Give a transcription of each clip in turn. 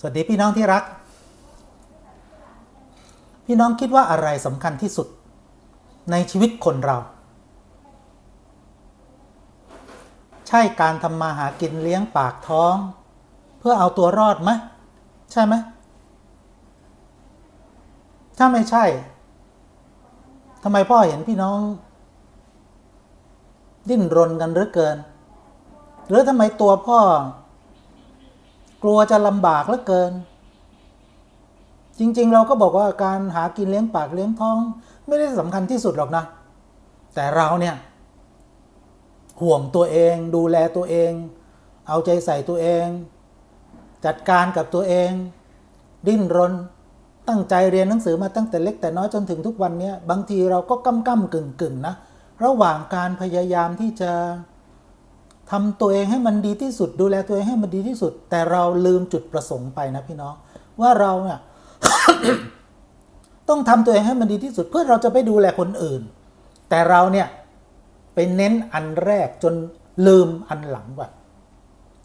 สวัสดีพี่น้องที่รัก พี่น้องคิดว่าอะไรสำคัญที่สุดในชีวิตคนเรา ใช่การทำมาหากินเลี้ยงปากท้อง เพื่อเอาตัวรอดไหมใช่ไหมถ้าไม่ใช่ทำไมพ่อเห็นพี่น้อง ดิ้นรนกันหลือเกิน หรือทำไมตัวพ่อ ลัวจะลำบากเหลือเกิน จริง ๆ เราก็บอกว่าการหากินเลี้ยงปากเลี้ยงท้อง ไม่ได้สำคัญที่สุดหรอกนะ แต่เราเนี่ย ห่วงตัวเอง ดูแลตัวเอง เอาใจใส่ตัวเอง จัดการกับตัวเอง ดิ้นรนตั้งใจเรียนหนังสือมาตั้งแต่เล็กแต่น้อยจนถึงทุกวันนี้บางทีเราก็ก้ำก้ำกึ่งกึ่งนะ ระหว่างการพยายามที่จะ ทำตัวเองให้มันดีที่สุด ดูแลตัวเองให้มันดีที่สุด แต่เราลืมจุดประสงค์ไปนะพี่น้อง ว่าเราเนี่ยต้องทำตัวเองให้มันดีที่สุด เพื่อเราจะไปดูแลคนอื่น แต่เราเนี่ยไปเน้นอันแรกจนลืมอันหลังว่ะ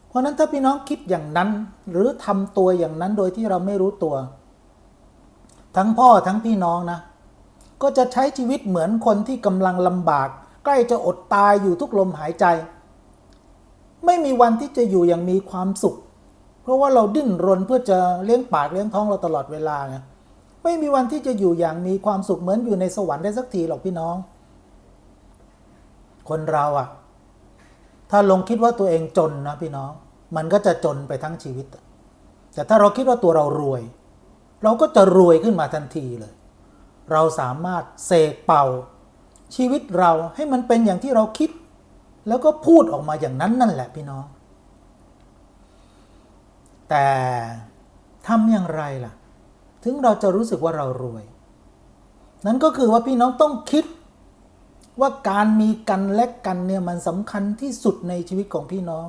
เพราะฉะนั้นถ้าพี่น้องคิดอย่างนั้น หรือทำตัวอย่างนั้นโดยที่เราไม่รู้ตัว ทั้งพ่อทั้งพี่น้องนะ ก็จะใช้ชีวิตเหมือนคนที่กำลังลำบาก ใกล้จะอดตายอยู่ทุกลมหายใจ ไม่มีวันที่จะอยู่อย่างมีความสุข เพราะว่าเราดิ้นรนเพื่อจะเลี้ยงปากเลี้ยงท้องเราตลอดเวลาไงไม่มีวันที่จะอยู่อย่างมีความสุขเหมือนอยู่ในสวรรค์ได้สักทีหรอกพี่น้อง คนเราอะถ้าลงคิดว่าตัวเองจนนะพี่น้อง มันก็จะจนไปทั้งชีวิต แต่ถ้าเราคิดว่าตัวเรารวย เราก็จะรวยขึ้นมาทันทีเลย เราสามารถเสกเป่าชีวิตเราให้มันเป็นอย่างที่เราคิด แล้วก็พูดออกมาอย่างนั้นนั่นแหละพี่น้อง แต่ทำอย่างไรล่ะ ถึงเราจะรู้สึกว่าเรารวย นั่นก็คือว่าพี่น้องต้องคิดว่าการมีกันและกันเนี่ยมันสำคัญที่สุดในชีวิตของพี่น้อง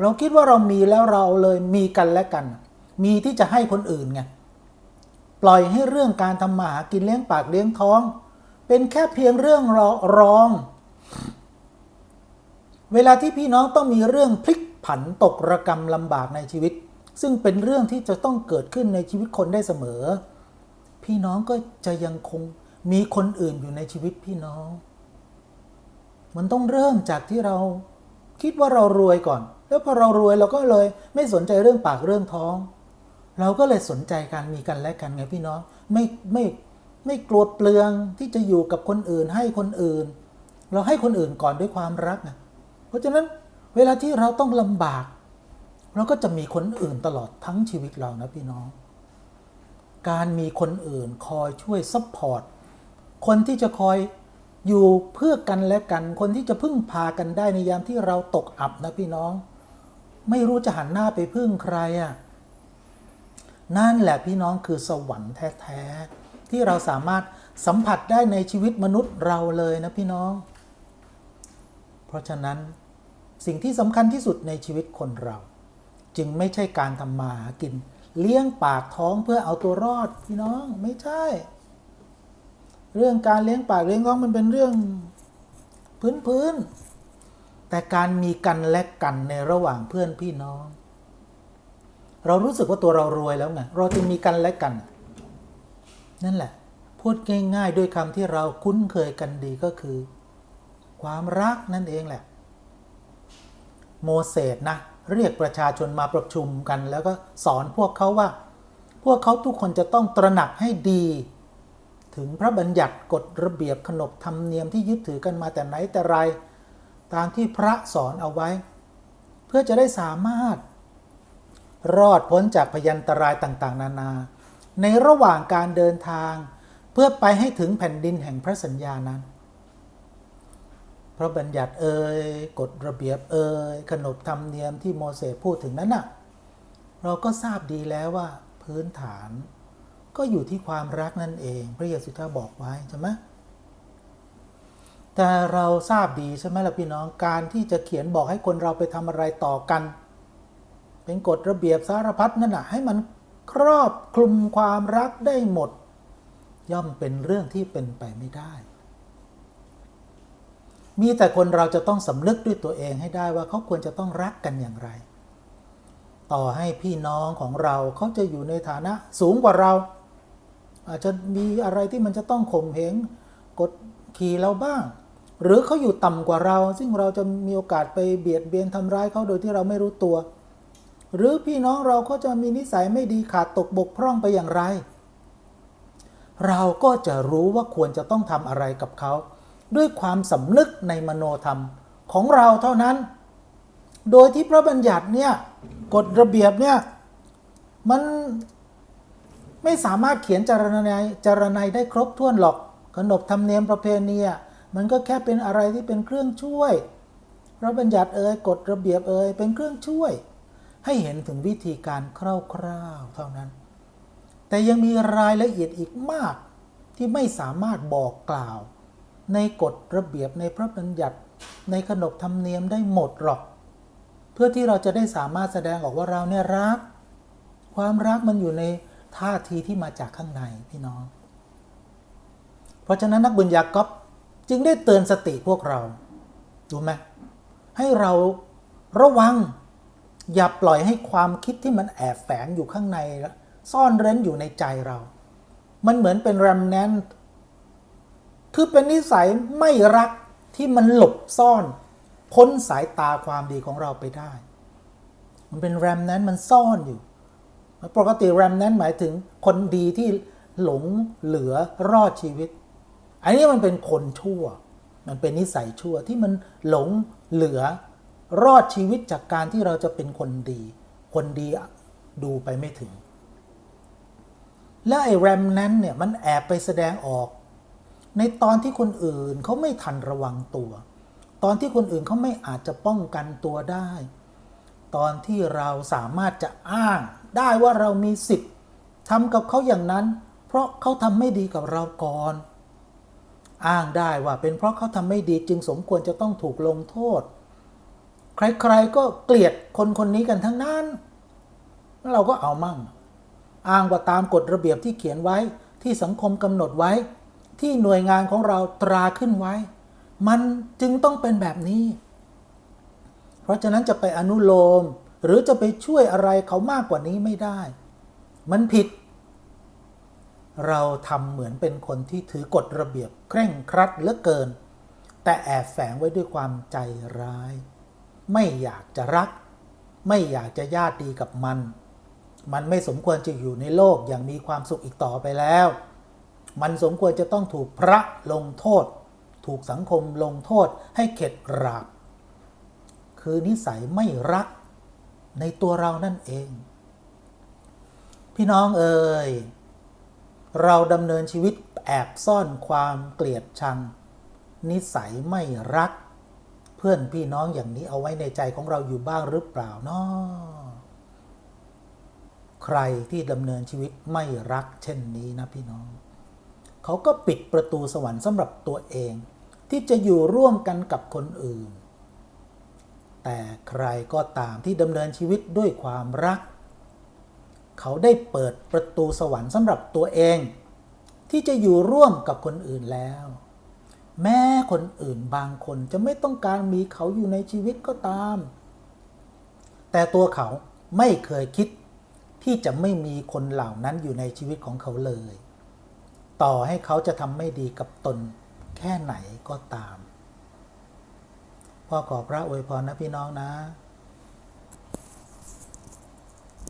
เราคิดว่าเรามีแล้วเราเลยมีกันและกัน มีที่จะให้คนอื่นไงปล่อยให้เรื่องการทำมาหากินเลี้ยงปากเลี้ยงท้อง เป็นแค่เพียงเรื่องรอรอง เวลาที่พี่น้องต้องมีเรื่องพลิกผันตกระกรรมลำบากในชีวิต ซึ่งเป็นเรื่องที่จะต้องเกิดขึ้นในชีวิตคนได้เสมอ พี่น้องก็จะยังคงมีคนอื่นอยู่ในชีวิตพี่น้อง มันต้องเริ่มจากที่เราคิดว่าเรารวยก่อน แล้วพอเรารวยเราก็เลยไม่สนใจเรื่องปากเรื่องท้อง เราก็เลยสนใจการมีกันและกันไงพี่น้องไม่ไม่ไม่กลัวเปลืองที่จะอยู่กับคนอื่นให้คนอื่น เราให้คนอื่นก่อนด้วยความรักนะ ราะฉะนั้นเวลาที่เราต้องลำบาก เราก็จะมีคนอื่นตลอดทั้งชีวิตเรานะพี่น้อง การมีคนอื่นคอยช่วยซัพพอร์ตคนที่จะคอยอยู่เพื่อกันและกัน คนที่จะพึ่งพากันได้ในยามที่เราตกอับนะพี่น้อง ไม่รู้จะหันหน้าไปพึ่งใครอะ่ะนั่นแหละพี่น้องคือสวรรค์แท้ๆที่เราสามารถสัมผัสได้ในชีวิตมนุษย์เราเลยนะพี่น้อง เพราะฉะนั้น สิ่งที่สำคัญที่สุดในชีวิตคนเรา จึงไม่ใช่การทำมาหากิน เลี้ยงปากท้องเพื่อเอาตัวรอดพี่น้องไม่ใช่ เรื่องการเลี้ยงปากเลี้ยงท้องมันเป็นเรื่องพื้นๆแต่การมีกันและกันในระหว่างเพื่อนพี่น้อง เรารู้สึกว่าตัวเรารวยแล้วไงเราจึงมีกันและกัน นั่นแหละ พูดง่ายๆด้วยคำที่เราคุ้นเคยกันดีก็คือ ความรักนั่นเองแหละ โมเสสนะเรียกประชาชนมาประชุมกัน แล้วก็สอนพวกเขาว่า พวกเขาทุกคนจะต้องตระหนักให้ดี ถึงพระบัญญัติกฎระเบียบขนบธรรมเนียมที่ยึดถือกันมาแต่ไหนแต่ไร ตามที่พระสอนเอาไว้ เพื่อจะได้สามารถ รอดพ้นจากพยันตรายต่างๆ นานา ในระหว่างการเดินทาง เพื่อไปให้ถึงแผ่นดินแห่งพระสัญญานั้น พระบัญญัติเอ่ยกฎระเบียบเอ่ยขนบธรรมเนียมที่โมเสสพูดถึงนั้นน่ะเราก็ทราบดีแล้วว่าพื้นฐานก็อยู่ที่ความรักนั่นเอง พระเยซูเจ้าบอกไว้ใช่ไหมแต่เราทราบดีใช่ไหมล่ะพี่น้องการที่จะเขียนบอกให้คนเราไปทำอะไรต่อกัน เป็นกฎระเบียบสารพัดนั่นน่ะให้มันครอบคลุมความรักได้หมด ย่อมเป็นเรื่องที่เป็นไปไม่ได้ มีแต่คนเราจะต้องสำนึกด้วยตัวเองให้ได้ว่าเขาควรจะต้องรักกันอย่างไร ต่อให้พี่น้องของเราเขาจะอยู่ในฐานะสูงกว่าเรา อาจจะมีอะไรที่มันจะต้องข่มเหงกดขี่เราบ้าง หรือเขาอยู่ต่ำกว่าเรา ซึ่งเราจะมีโอกาสไปเบียดเบียนทำร้ายเขาโดยที่เราไม่รู้ตัว หรือพี่น้องเราเขาจะมีนิสัยไม่ดีขาดตกบกพร่องไปอย่างไร เราก็จะรู้ว่าควรจะต้องทำอะไรกับเขา ด้วยความสำนึกในมโนธรรมของเราเท่านั้น โดยที่พระบัญญัติเนี่ยกฎระเบียบเนี่ยมันไม่สามารถเขียนจารณัยจารณัยได้ครบถ้วนหรอกขนบธรรมเนียมประเพณีมันก็แค่เป็นอะไรที่เป็นเครื่องช่วย พระบัญญัติเอ่ยกฎระเบียบเอ่ยเป็นเครื่องช่วย ให้เห็นถึงวิธีการคร่าวๆเท่านั้น แต่ยังมีรายละเอียดอีกมากที่ไม่สามารถบอกกล่าว ในกฎระเบียบในพระบัญญัติในขนบธรรมเนียมได้หมดหรอก เพื่อที่เราจะได้สามารถแสดงออกว่าเราเนี่ยรัก ความรักมันอยู่ในท่าทีที่มาจากข้างในพี่น้อง เพราะฉะนั้นนักบุญญากอบจึงได้เตือนสติพวกเราดูไหมให้เราระวัง อย่าปล่อยให้ความคิดที่มันแอบแฝงอยู่ข้างใน ซ่อนเร้นอยู่ในใจเรา มันเหมือนเป็นแรมแนน คือเป็นนิสัยไม่รักที่มันหลบซ่อน พ้นสายตาความดีของเราไปได้ มันเป็นแรมแนนมันซ่อนอยู่ ปกติแรมแนนหมายถึงคนดีที่หลงเหลือรอดชีวิต อันนี้มันเป็นคนชั่ว มันเป็นนิสัยชั่วที่มันหลงเหลือรอดชีวิตจากการที่เราจะเป็นคนดี คนดีดูไปไม่ถึง และไอ้แรมนั้นเนี่ยมันแอบไปแสดงออก ในตอนที่คนอื่นเขาไม่ทันระวังตัว ตอนที่คนอื่นเขาไม่อาจจะป้องกันตัวได้ ตอนที่เราสามารถจะอ้างได้ว่าเรามีสิทธิ์ทำกับเขาอย่างนั้น เพราะเขาทำไม่ดีกับเราก่อน อ้างได้ว่าเป็นเพราะเขาทำไม่ดีจึงสมควรจะต้องถูกลงโทษ ใครๆก็เกลียดคนคนนี้กันทั้งนั้น เราก็เอามั่ง อ้างว่าตามกฎระเบียบที่เขียนไว้ที่สังคมกำหนดไว้ ที่หน่วยงานของเราตราขึ้นไว้ มันจึงต้องเป็นแบบนี้ เพราะฉะนั้นจะไปอนุโลม หรือจะไปช่วยอะไรเขามากกว่านี้ไม่ได้ มันผิด เราทำเหมือนเป็นคนที่ถือกฎระเบียบเคร่งครัดเหลือเกิน แต่แอบแฝงไว้ด้วยความใจร้าย ไม่อยากจะรัก ไม่อยากจะญาติดีกับมัน มันไม่สมควรจะอยู่ในโลกอย่างมีความสุขอีกต่อไปแล้ว มันสมควรจะต้องถูกพระลงโทษ ถูกสังคมลงโทษให้เข็ดหลาบคือนิสัยไม่รักในตัวเรานั่นเอง พี่น้องเอ่ยเราดำเนินชีวิตแอบซ่อนความเกลียดชัง นิสัยไม่รัก เพื่อนพี่น้องอย่างนี้เอาไว้ในใจของเราอยู่บ้างหรือเปล่าเนาะใครที่ดำเนินชีวิตไม่รักเช่นนี้นะพี่น้อง เขาก็ปิดประตูสวรรค์สำหรับตัวเอง ที่จะอยู่ร่วมกันกับคนอื่น แต่ใครก็ตามที่ดำเนินชีวิตด้วยความรัก เขาได้เปิดประตูสวรรค์สำหรับตัวเอง ที่จะอยู่ร่วมกับคนอื่นแล้ว แม้คนอื่นบางคนจะไม่ต้องการมีเขาอยู่ในชีวิตก็ตาม แต่ตัวเขาไม่เคยคิดที่จะไม่มีคนเหล่านั้นอยู่ในชีวิตของเขาเลย ต่อให้เขาจะทำไม่ดีกับตนแค่ไหนก็ตาม พ่อขอพระอวยพรนะพี่น้องนะ